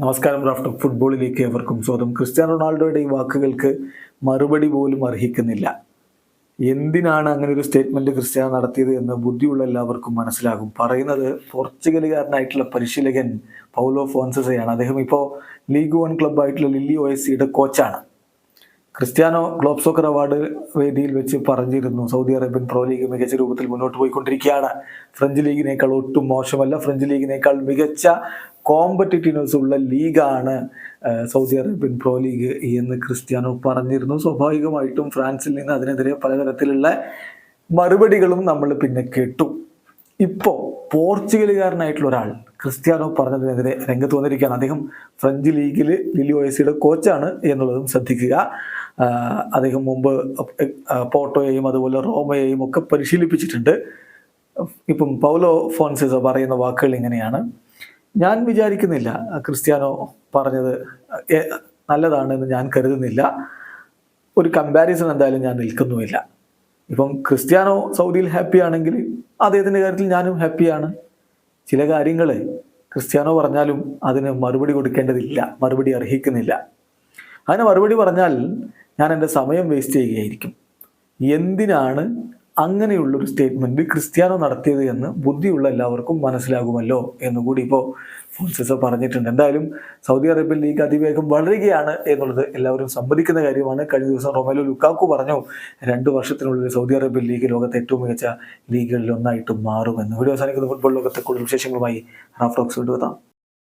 നമസ്കാരം റാഫ്റ്റർ ഫുട്ബോളിലേക്ക് എവർക്കും സ്വാഗതം. ക്രിസ്ത്യാനോ റൊണാൾഡോയുടെ ഈ വാക്കുകൾക്ക് മറുപടി പോലും അർഹിക്കുന്നില്ല. എന്തിനാണ് അങ്ങനെ ഒരു സ്റ്റേറ്റ്മെന്റ് ക്രിസ്ത്യാനോ നടത്തിയത് എന്ന് ബുദ്ധിയുള്ള എല്ലാവർക്കും മനസ്സിലാകും. പറയുന്നത് പോർച്ചുഗലുകാരനായിട്ടുള്ള പരിശീലകൻ പൗലോ ഫോൻസസയാണ് അദ്ദേഹം ഇപ്പോൾ ലീഗ് വൺ ക്ലബ്ബായിട്ടുള്ള ലില്ലി ഒ കോച്ചാണ്. ക്രിസ്ത്യാനോ ഗ്ലോബ് സോക്കർ അവാർഡ് വേദിയിൽ വെച്ച് പറഞ്ഞിരുന്നു. സൗദി അറേബ്യൻ പ്രോ ലീഗ് മികച്ച രൂപത്തിൽ മുന്നോട്ട് പോയിക്കൊണ്ടിരിക്കുകയാണ്. ഫ്രഞ്ച് ലീഗിനേക്കാൾ ഒട്ടും മോശമല്ല. ഫ്രഞ്ച് ലീഗിനേക്കാൾ മികച്ച കോമ്പറ്റീറ്റീവ്നെസ് ഉള്ള ലീഗാണ് സൗദി അറേബ്യൻ പ്രോ ലീഗ് എന്ന് ക്രിസ്ത്യാനോ പറഞ്ഞിരുന്നു. സ്വാഭാവികമായിട്ടും ഫ്രാൻസിൽ നിന്ന് അതിനെതിരെ പലതരത്തിലുള്ള മറുപടികളും നമ്മൾ പിന്നെ കേട്ടു. ഇപ്പോൾ പോർച്ചുഗലുകാരനായിട്ടുള്ള ഒരാൾ ക്രിസ്ത്യാനോ പറഞ്ഞതിനെതിരെ രംഗത്ത് വന്നിരിക്കുകയാണ്. അദ്ദേഹം ഫ്രഞ്ച് ലീഗിൽ ലിലി ഒയസിയുടെ കോച്ചാണ് എന്നുള്ളതും ശ്രദ്ധിക്കുക. അദ്ദേഹം മുമ്പ് പോർട്ടോയെയും അതുപോലെ റോമയെയും ഒക്കെ പരിശീലിപ്പിച്ചിട്ടുണ്ട്. ഇപ്പം പൗലോ ഫോൺസിസോ പറയുന്ന വാക്കുകൾ ഇങ്ങനെയാണ്. ഞാൻ വിചാരിക്കുന്നില്ല ക്രിസ്ത്യാനോ പറഞ്ഞത് നല്ലതാണെന്ന് ഞാൻ കരുതുന്നില്ല. ഒരു കമ്പാരിസൺ എന്തായാലും ഞാൻ നിൽക്കുന്നുമില്ല. ഇപ്പം ക്രിസ്ത്യാനോ സൗദിയിൽ ഹാപ്പി ആണെങ്കിൽ അദ്ദേഹത്തിന്റെ കാര്യത്തിൽ ഞാനും ഹാപ്പിയാണ് ചില കാര്യങ്ങൾ ക്രിസ്ത്യാനോ പറഞ്ഞാലും അതിന് മറുപടി കൊടുക്കേണ്ടതില്ല മറുപടി അർഹിക്കുന്നില്ല. അതിന് മറുപടി പറഞ്ഞാൽ ഞാൻ എന്റെ സമയം വേസ്റ്റ് ചെയ്യുകയായിരിക്കും. എന്തിനാണ് അങ്ങനെയുള്ളൊരു സ്റ്റേറ്റ്മെന്റ് ക്രിസ്ത്യാനോ നടത്തിയത് എന്ന് ബുദ്ധിയുള്ള എല്ലാവർക്കും മനസ്സിലാകുമല്ലോ എന്നുകൂടി ഇപ്പോൾ ഫോൺസെസ പറഞ്ഞിട്ടുണ്ട്. എന്തായാലും സൗദി അറേബ്യൻ ലീഗ് അതിവേഗം വളരുകയാണ് എന്നുള്ളത് എല്ലാവരും സമ്മതിക്കുന്ന കാര്യമാണ്. കഴിഞ്ഞ ദിവസം റൊമേലോ ലുക്കാക്കു പറഞ്ഞു രണ്ട് വർഷത്തിനുള്ളിൽ സൗദി അറേബ്യൻ ലീഗ് ലോകത്തെ ഏറ്റവും മികച്ച ലീഗുകളിൽ ഒന്നായിട്ട് മാറുമെന്ന്. വീഡിയോ അവസാനിക്കുന്ന. ഫുട്ബോൾ ലോകത്തെ കൂടുതൽ വിശേഷങ്ങളുമായി റാഫ്രോക്സ് കൊണ്ടുവെത്താം